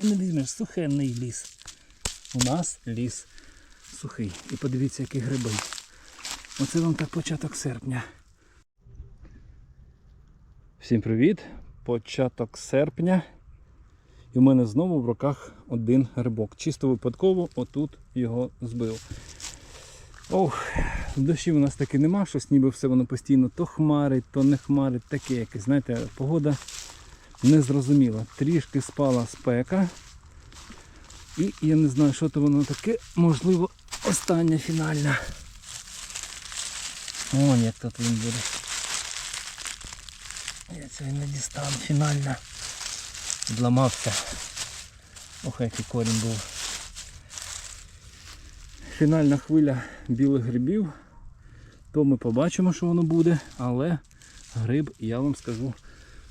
і не візьмеш сухенний ліс. У нас ліс сухий. І подивіться, які гриби. Оце вам так початок серпня. Всім привіт! Початок серпня. І в мене знову в руках один грибок. Чисто випадково отут його збив. Ох, дощів у нас таки нема, щось ніби все воно постійно то хмарить, то не хмарить, таке якесь. Знаєте, погода незрозуміла. Трішки спала спека. І я не знаю, що то воно таке, можливо, остання фінальна. О, як тут він буде. Я цього не дістану. Фінальна. Зламався. Ох, який корінь був. Фінальна хвиля білих грибів. То ми побачимо, що воно буде, але гриб, я вам скажу,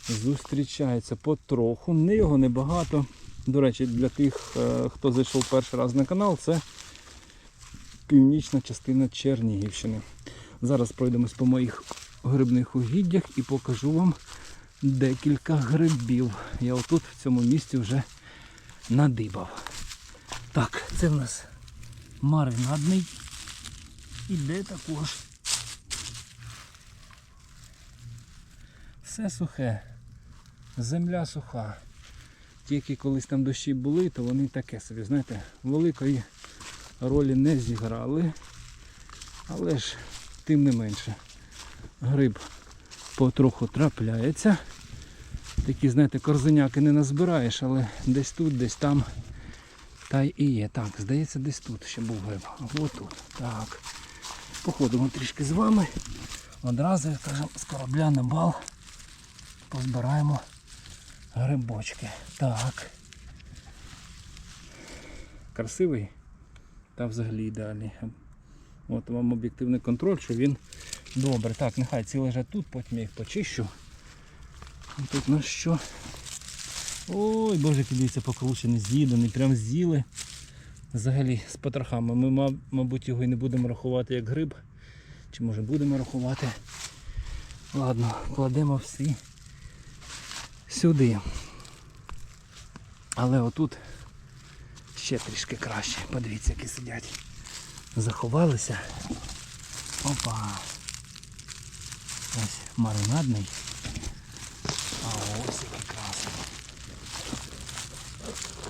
зустрічається потроху. Не його небагато. До речі, для тих, е, хто зайшов перший раз на канал, це північна частина Чернігівщини. Зараз пройдемось по моїх грибних угіддях і покажу вам декілька грибів. Я отут в цьому місці вже надибав. Так, це в нас маринадний. Іде також. Все сухе. Земля суха. Ті, які колись там дощі були, то вони таке собі, знаєте, великої ролі не зіграли. Але ж тим не менше. Гриб потроху трапляється. Такі, знаєте, корзиняки не назбираєш, але десь тут, десь там. Та й і є. Так, здається, десь тут ще був гриб. Ось тут. Так. Походимо трішки з вами. Одразу, як кажемо, з корабля на бал позбираємо грибочки. Так. Красивий та взагалі ідеальний. От вам об'єктивний контроль, що він добре. Так, нехай ці лежать тут, потім я їх почищу. Тут на що? Ой, боже, дивіться, покручений, з'їдений, прям з'їли. Взагалі з потрохами. Ми, мабуть, його і не будемо рахувати як гриб. Чи може будемо рахувати. Ладно, кладемо всі сюди. Але отут ще трішки краще. Подивіться, які сидять. Заховалися. Опа. Ось маринадний. А ось який красний.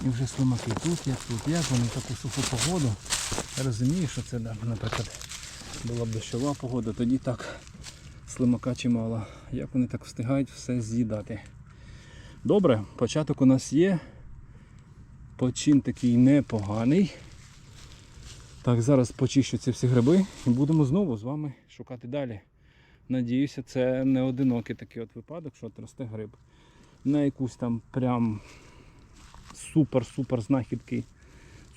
І вже слимаки тут, як тут, як вони таку суху погоду. Я розумію, що це, наприклад, була б дощова погода, тоді так слимака чимало. Як вони так встигають все з'їдати. Добре, початок у нас є. Почин такий непоганий. Так, зараз почищу ці всі гриби і будемо знову з вами шукати далі. Надіюся, це не одинокий такий от випадок, що росте гриб. На якусь там прям супер-супер знахідки.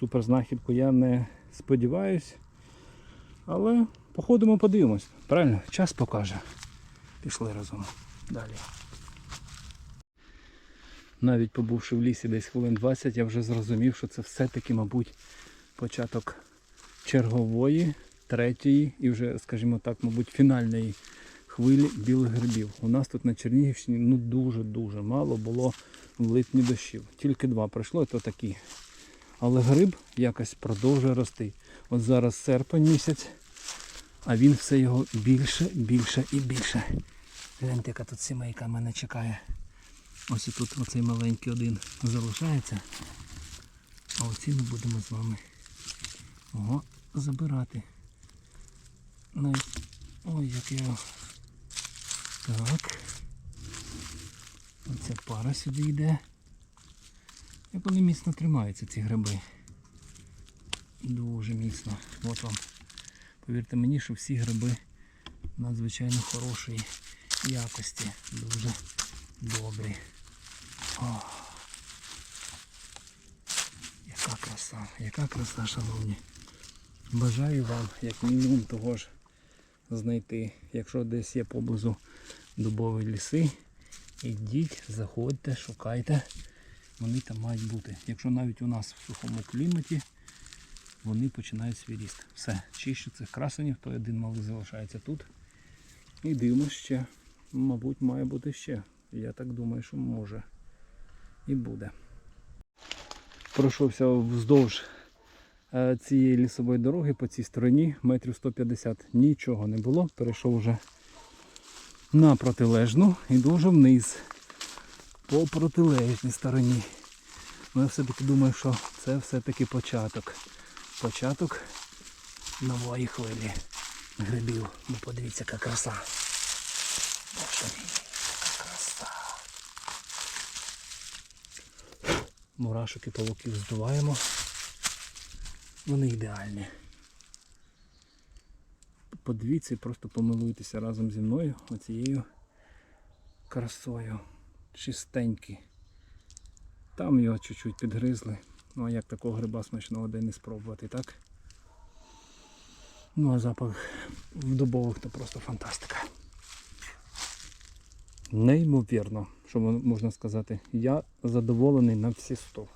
Супер знахідку я не сподіваюсь. Але походимо, подивимось. Правильно, час покаже. Пішли разом. Далі. Навіть побувши в лісі десь хвилин 20, я вже зрозумів, що це все-таки, мабуть, початок чергової, третьої і вже, скажімо так, мабуть, фінальної хвилі білих грибів. У нас тут на Чернігівщині ну дуже-дуже мало було в липні дощів. Тільки два пройшло, то такі. Але гриб якось продовжує рости. От зараз серпень місяць, а він все його більше, більше і більше. Гляньте, яка тут сімейка мене чекає. Ось тут оцей маленький один залишається. А оці ми будемо з вами ого, забирати. Навіть... Ой, як я. його- Так. Оця пара сюди йде. Як вони міцно тримаються, ці гриби. Дуже міцно. От вам. Повірте мені, що всі гриби надзвичайно хорошої якості. Дуже добрі. Яка краса, яка краса, шановні. Бажаю вам, як мінімум, того ж знайти. Якщо десь є поблизу дубові ліси, ідіть, заходьте, шукайте. Вони там мають бути. Якщо навіть у нас в сухому кліматі, вони починають свій ріст. Все, чищу цих красенів, той один малий залишається тут. І дивимося ще. Мабуть, має бути ще. Я так думаю, що може. І буде. пройшовся вздовж е, цієї лісової дороги по цій стороні, метрів 150. Нічого не було. Перейшов вже на протилежну і дуже вниз. По протилежній стороні. Ну, я все-таки думаю, що це все-таки початок. Початок нової хвилі грибів. Ну подивіться, яка краса. Боже мій, яка краса. Мурашок і павуків здуваємо. Вони ідеальні. Подивіться і просто помилуйтеся разом зі мною оцією красою. Чистенький. Там його чуть-чуть підгризли. Ну а як такого гриба смачного де не спробувати, так? Ну а запах в дубових то просто фантастика. Неймовірно, що можна сказати. Я задоволений на всі 100.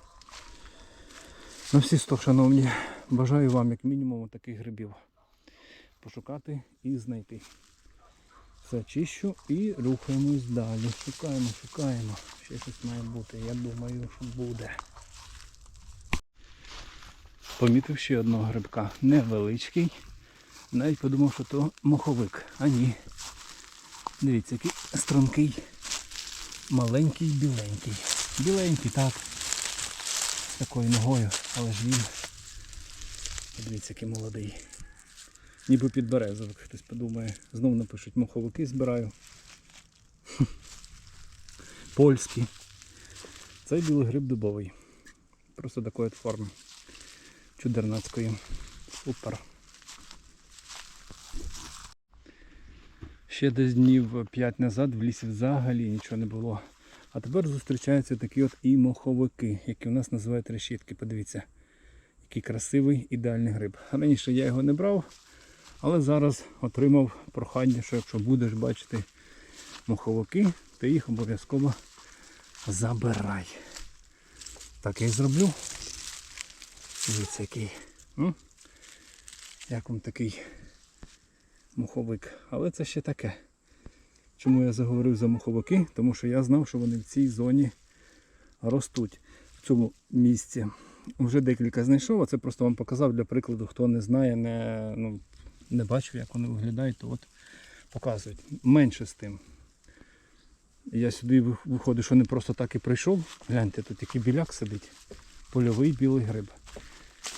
На всі 100, шановні. Бажаю вам як мінімум таких грибів пошукати і знайти. Все чищу і рухаємось далі. Шукаємо, шукаємо. Ще щось має бути. Я думаю, що буде. Помітив ще одного грибка. Невеличкий. Навіть подумав, що то моховик. А ні. Дивіться, який стрункий, маленький, біленький. Біленький, так. Такою ногою, але ж він. Подивіться, який молодий. Ніби під березовик, хтось подумає. Знову напишуть, моховики збираю. Польський. Цей білий гриб дубовий. Просто такої от форми. Чудернацької. Супер. Ще десь днів 5 назад в лісі взагалі нічого не було. А тепер зустрічаються такі от і моховики, які у нас називають решітки. Подивіться, який красивий ідеальний гриб. Раніше я його не брав, але зараз отримав прохання, що якщо будеш бачити моховики, то їх обов'язково забирай. Так я і зроблю. Дивіться який. Як вам такий муховик. Але це ще таке. Чому я заговорив за муховики? Тому що я знав, що вони в цій зоні ростуть в цьому місці. Вже декілька знайшов, а це просто вам показав для прикладу, хто не знає, не, ну, не бачив, як вони виглядають, то от показують. Менше з тим. Я сюди ви- виходить, що не просто так і прийшов. Гляньте, тут який біляк сидить. Польовий білий гриб.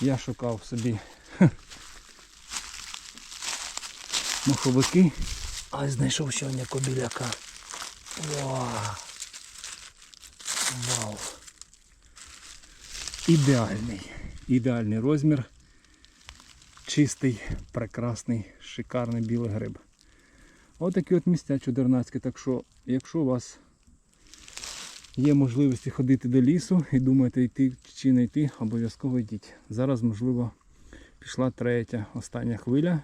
Я шукав собі маховики, а знайшов ще одного біляка. Вау! Ідеальний, ідеальний розмір. Чистий, прекрасний, шикарний білий гриб. Отакі от місця чудернацькі. Так що, якщо у вас є можливості ходити до лісу і думаєте йти чи не йти, обов'язково йдіть. Зараз, можливо, пішла третя, остання хвиля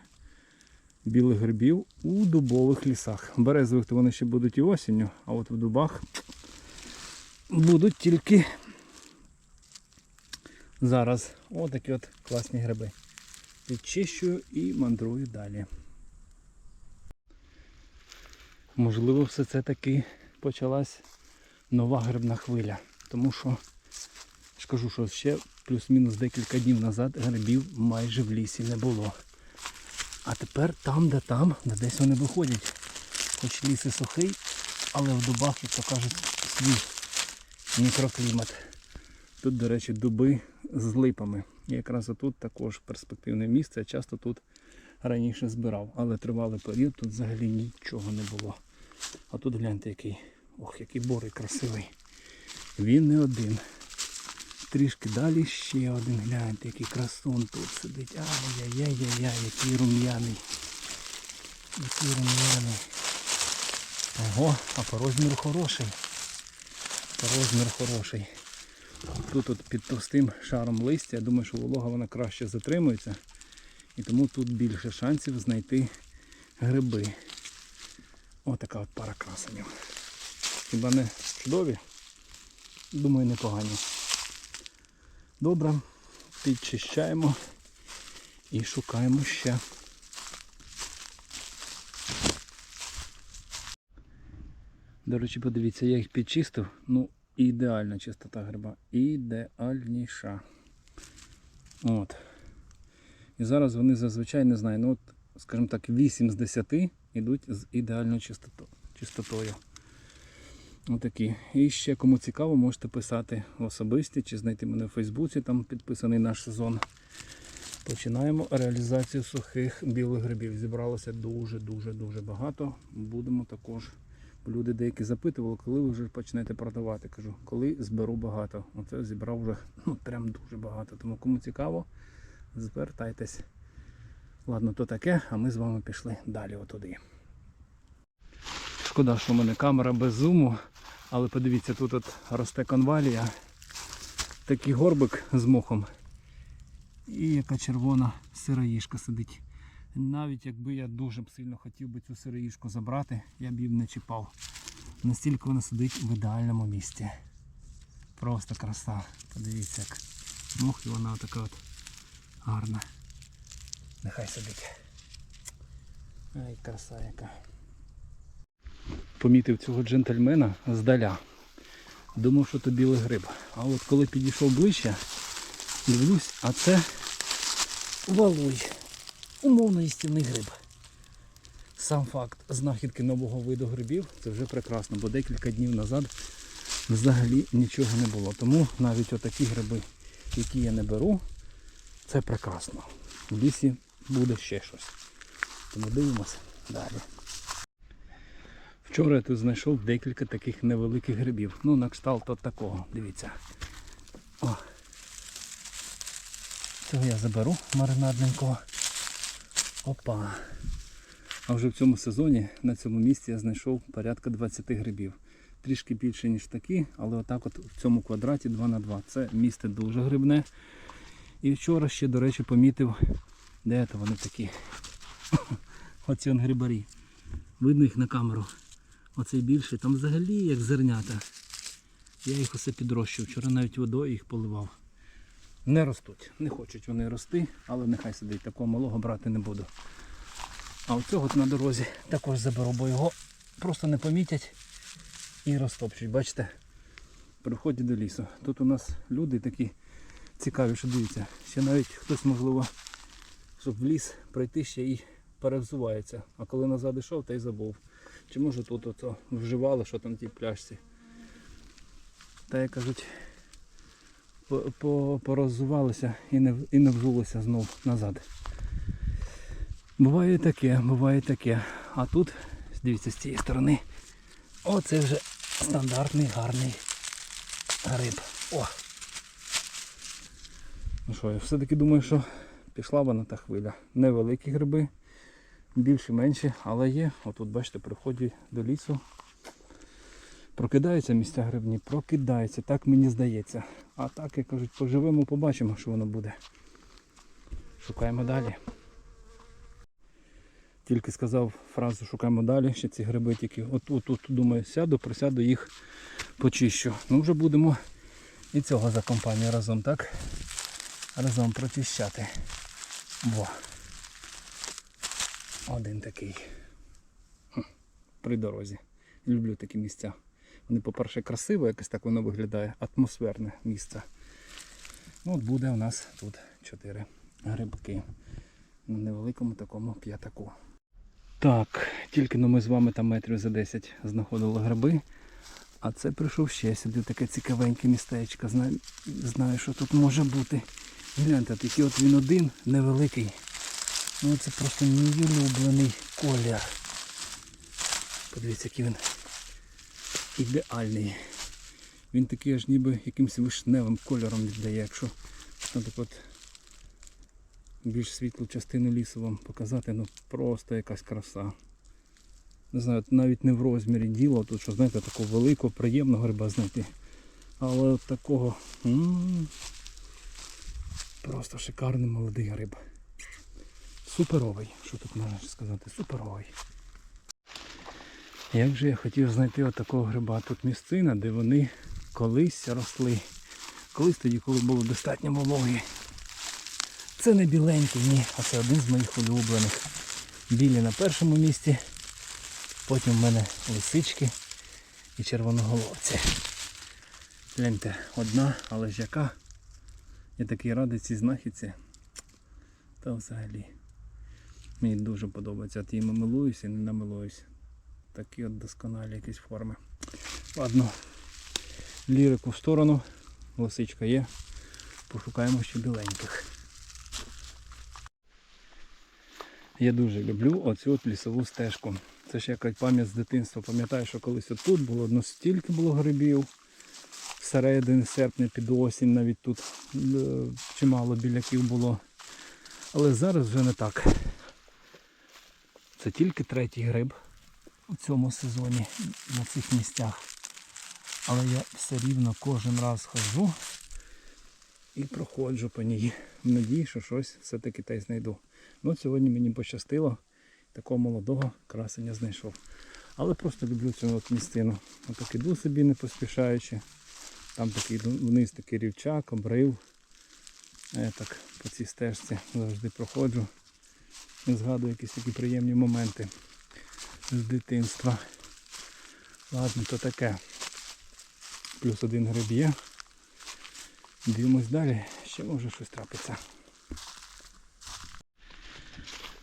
білих грибів у дубових лісах. Березових то вони ще будуть і осінню, а от в дубах будуть тільки зараз. Отакі от класні гриби. Підчищую і мандрую далі. Можливо, все це таки почалась нова грибна хвиля. Тому що ж кажу, що ще плюс-мінус декілька днів назад грибів майже в лісі не було. А тепер там, де там, де десь вони виходять. Хоч ліс і сухий, але в дубах, як то кажуть, свій мікроклімат. Тут, до речі, дуби з липами. І якраз отут також перспективне місце. Я часто тут раніше збирав, але тривалий період тут взагалі нічого не було. А тут гляньте який. Ох, який борий красивий. Він не один. Трішки далі ще один, гляньте, який красун тут сидить. Ай-яй-яй-яй, який рум'яний. Який рум'яний. Ого, а по розміру хороший. По розміру хороший. Тут от під товстим шаром листя, я думаю, що волога вона краще затримується. І тому тут більше шансів знайти гриби. Отака от пара красенів. Хіба не чудові? Думаю, непогані. Добре, підчищаємо і шукаємо ще. До речі, подивіться, я їх підчистив. Ну, ідеальна чистота гриба. Ідеальніша. От. І зараз вони зазвичай не знаю, ну от, скажімо так, 8 з 10 йдуть з ідеальною чистото, чистотою. Отакі. І ще кому цікаво, можете писати в особисті чи знайти мене в Фейсбуці, там підписаний наш сезон. Починаємо реалізацію сухих білих грибів. Зібралося дуже-дуже дуже багато. Будемо також. Люди деякі запитували, коли ви вже почнете продавати. Кажу, коли зберу багато. Оце зібрав вже ну, прям дуже багато. Тому кому цікаво, звертайтесь. Ладно, то таке, а ми з вами пішли далі отуди. Шкода, що в мене камера без зуму, але подивіться, тут от росте конвалія. Такий горбик з мохом. І яка червона сироїшка сидить. Навіть якби я дуже б сильно хотів би цю сироїшку забрати, я б її не чіпав. Настільки вона сидить в ідеальному місці. Просто краса. Подивіться, як мох і вона така от гарна. Нехай сидить. Ай, краса яка. Помітив цього джентльмена здаля. Думав, що то білий гриб. А от коли підійшов ближче, дивлюсь, а це валуй. Умовно їстівний гриб. Сам факт знахідки нового виду грибів це вже прекрасно, бо декілька днів назад взагалі нічого не було. Тому навіть отакі гриби, які я не беру, це прекрасно. В лісі буде ще щось. Тому дивимося далі. Вчора я тут знайшов декілька таких невеликих грибів. Ну, на кшталт от такого. Дивіться. О. Цього я заберу маринадненького. Опа. А вже в цьому сезоні на цьому місці я знайшов порядка 20 грибів. Трішки більше, ніж такі, але отак от в цьому квадраті 2 на 2 Це місце дуже грибне. І вчора ще, до речі, помітив, де це вони такі. Оці грибарі. Видно їх на камеру. Оцей більший, там взагалі як зернята. Я їх усе підрощив. Вчора навіть водою їх поливав. Не ростуть. Не хочуть вони рости, але нехай сидить. Такого малого брати не буду. А оцього на дорозі також заберу, бо його просто не помітять і розтопчуть. Бачите? При вході до лісу. Тут у нас люди такі цікаві, що дивіться. Ще навіть хтось можливо, щоб в ліс пройти ще і перевзувається. А коли назад йшов, та й забув. Чи може тут ото вживали, що там в тій пляшці. Та як кажуть, по- по- і не, і не взулися знов назад. Буває таке, буває таке. А тут, дивіться, з цієї сторони, оце вже стандартний гарний гриб. О! Ну що, я все-таки думаю, що пішла вона та хвиля. Невеликі гриби, більші, менші, але є. Отут, бачите, при вході до лісу. Прокидаються місця грибні, прокидаються, так мені здається. А так, як кажуть, поживемо, побачимо, що воно буде. Шукаємо далі. Тільки сказав фразу шукаємо далі, ще ці гриби тільки отут, тут, думаю, сяду, присяду їх почищу. Ну вже будемо і цього за компанію разом, так? Разом прочищати. Во. Один такий. При дорозі. Люблю такі місця. Вони, по-перше, красиво, якось так воно виглядає, атмосферне місце. Ну, От буде у нас тут чотири грибки на невеликому такому п'ятаку. Так, тільки ну, ми з вами там метрів за 10 знаходили гриби. А це прийшов ще сюди таке цікавеньке містечко. Знаю, знаю, що тут може бути. Гляньте, такий от він один невеликий. Ну це просто мій улюблений колір. Подивіться, який він ідеальний. Він такий аж ніби якимось вишневим кольором віддає, якщо от більш світлу частину лісу вам показати, ну просто якась краса. Не знаю, навіть не в розмірі діло, тут що, знаєте, такого великого, приємного гриба знайти. Але от такого м, просто шикарний молодий гриб. Суперовий, що тут можна сказати, суперовий. Як же я хотів знайти от гриба. Тут місцина, де вони колись росли. Колись тоді, коли було достатньо вологи. Це не біленький, ні, а це один з моїх улюблених. Білі на першому місці. Потім в мене лисички і червоноголовці. Гляньте, одна, але ж яка. Я такий радий цій знахідці. Та взагалі. Мені дуже подобається. От їм милуюся і не намилуюсь. Такі от досконалі якісь форми. Ладно. Лірику в сторону. Лисичка є. Пошукаємо ще біленьких. Я дуже люблю оцю от лісову стежку. Це ж якась пам'ять з дитинства. Пам'ятаю, що колись отут було ну, стільки було грибів. Всередині серпня під осінь навіть тут е, чимало біляків було. Але зараз вже не так. Це тільки третій гриб у цьому сезоні на цих місцях. Але я все рівно кожен раз ходжу і проходжу по ній. В надії, що щось все-таки та й знайду. Ну, сьогодні мені пощастило, такого молодого красення знайшов. Але просто люблю цю от місцину. Отак іду собі не поспішаючи. Там такий вниз такий рівчак, обрив. А я так по цій стежці завжди проходжу. І згадую якісь такі приємні моменти з дитинства. Ладно, то таке. Плюс один гриб. Дивимось далі, ще може щось трапиться.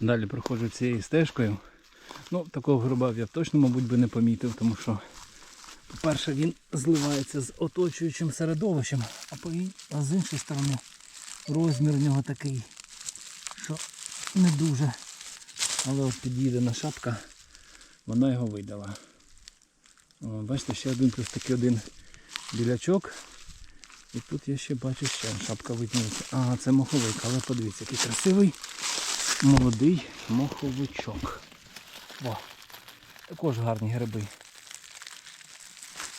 Далі проходжу цією стежкою. Ну, такого гриба я точно, мабуть, би не помітив, тому що, по-перше, він зливається з оточуючим середовищем, а, з іншої сторони розмір в нього такий, не дуже. Але от під'їдена шапка, вона його видала. О, бачите, ще один плюс такий один білячок. І тут я ще бачу ще шапка видніється. Ага, це моховик, але подивіться, який красивий молодий моховичок. О, також гарні гриби.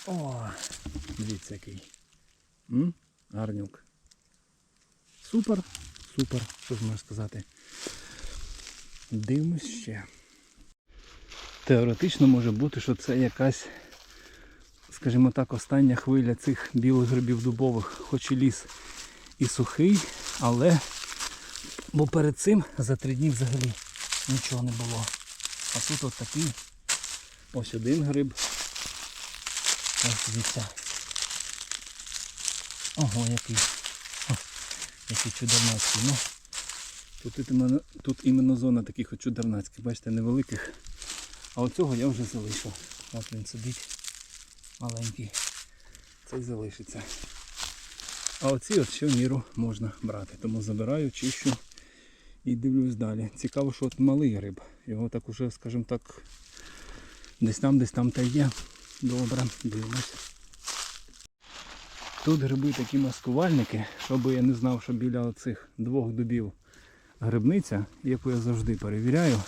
О, дивіться який. М? Гарнюк. Супер, супер, що ж можна сказати. Дивимось ще. Теоретично може бути, що це якась, скажімо так, остання хвиля цих білих грибів дубових, хоч і ліс і сухий, але бо перед цим за три дні взагалі нічого не було. А тут от такий ось один гриб. Ось дивіться. Ого, який. О, який. Ну, тут, іменно, тут іменно зона таких от чудернацьких, бачите, невеликих. А оцього я вже залишив. От він сидить. Маленький. Цей залишиться. А оці от ще в міру можна брати. Тому забираю, чищу і дивлюсь далі. Цікаво, що от малий гриб. Його так уже, скажімо так, десь там, десь там та є. Добре, дивимось. Тут гриби такі маскувальники, щоб я не знав, що біля оцих двох дубів грибниця, яку я завжди перевіряю,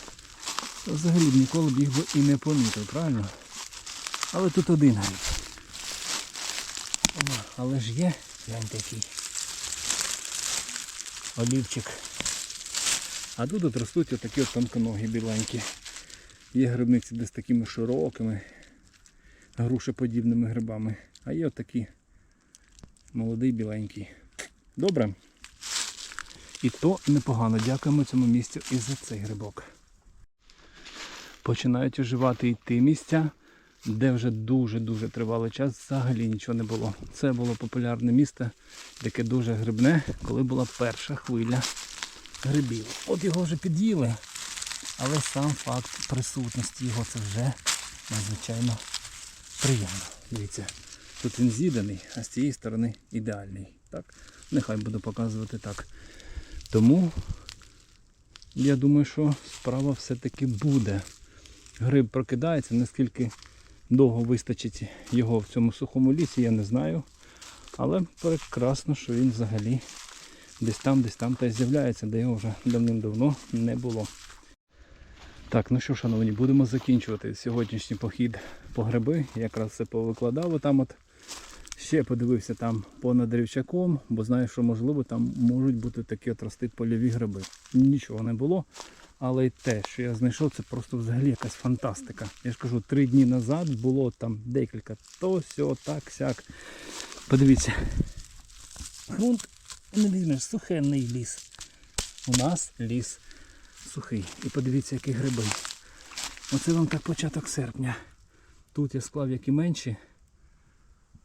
то взагалі б ніколи б їх би і не помітив, правильно? Але тут один гриб. О, але ж є, гляньте який. Олівчик. А тут от ростуть отакі от тонконогі біленькі. Є грибниці де з такими широкими, грушеподібними грибами. А є отакі молодий біленький. Добре. І то непогано. Дякуємо цьому місцю і за цей грибок. Починають оживати і ті місця, де вже дуже-дуже тривалий час взагалі нічого не було. Це було популярне місце, яке дуже грибне, коли була перша хвиля грибів. От його вже під'їли, але сам факт присутності його це вже надзвичайно приємно. Дивіться, тут він з'їданий, а з цієї сторони ідеальний. Так? Нехай буду показувати так. Тому я думаю, що справа все-таки буде. Гриб прокидається, наскільки довго вистачить його в цьому сухому лісі, я не знаю. Але прекрасно, що він взагалі десь там, десь там та й з'являється, де його вже давним-давно не було. Так, ну що, шановні, будемо закінчувати сьогоднішній похід по гриби. Якраз все повикладав отам от. Ще подивився там понад рівчаком, бо знаю, що можливо там можуть бути такі от рости польові гриби. Нічого не було. Але й те, що я знайшов, це просто взагалі якась фантастика. Я ж кажу, три дні назад було там декілька то, сьо, так, сяк. Подивіться. Грунт не візьмеш, сухенний ліс. У нас ліс сухий. І подивіться, які гриби. Оце вам так початок серпня. Тут я склав які менші.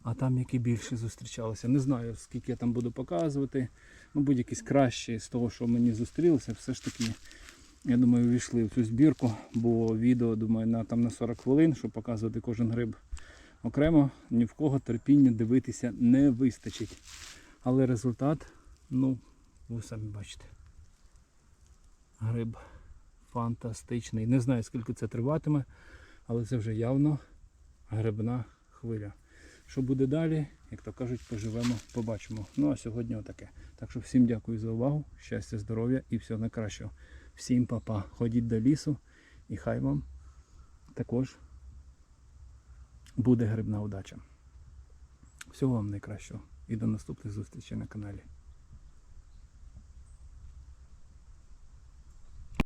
А там які більше зустрічалися. Не знаю, скільки я там буду показувати. Мабуть, якісь кращі з того, що мені зустрілося, все ж таки, я думаю, увійшли в цю збірку, бо відео, думаю, на, там на 40 хвилин, щоб показувати кожен гриб окремо, ні в кого терпіння дивитися не вистачить. Але результат, ну, ви самі бачите. Гриб фантастичний. Не знаю, скільки це триватиме, але це вже явно грибна хвиля. Що буде далі, як то кажуть, поживемо, побачимо. Ну а сьогодні отаке. Так що всім дякую за увагу, щастя, здоров'я і всього найкращого. Всім па-па. Ходіть до лісу і хай вам також буде грибна удача. Всього вам найкращого і до наступних зустрічей на каналі.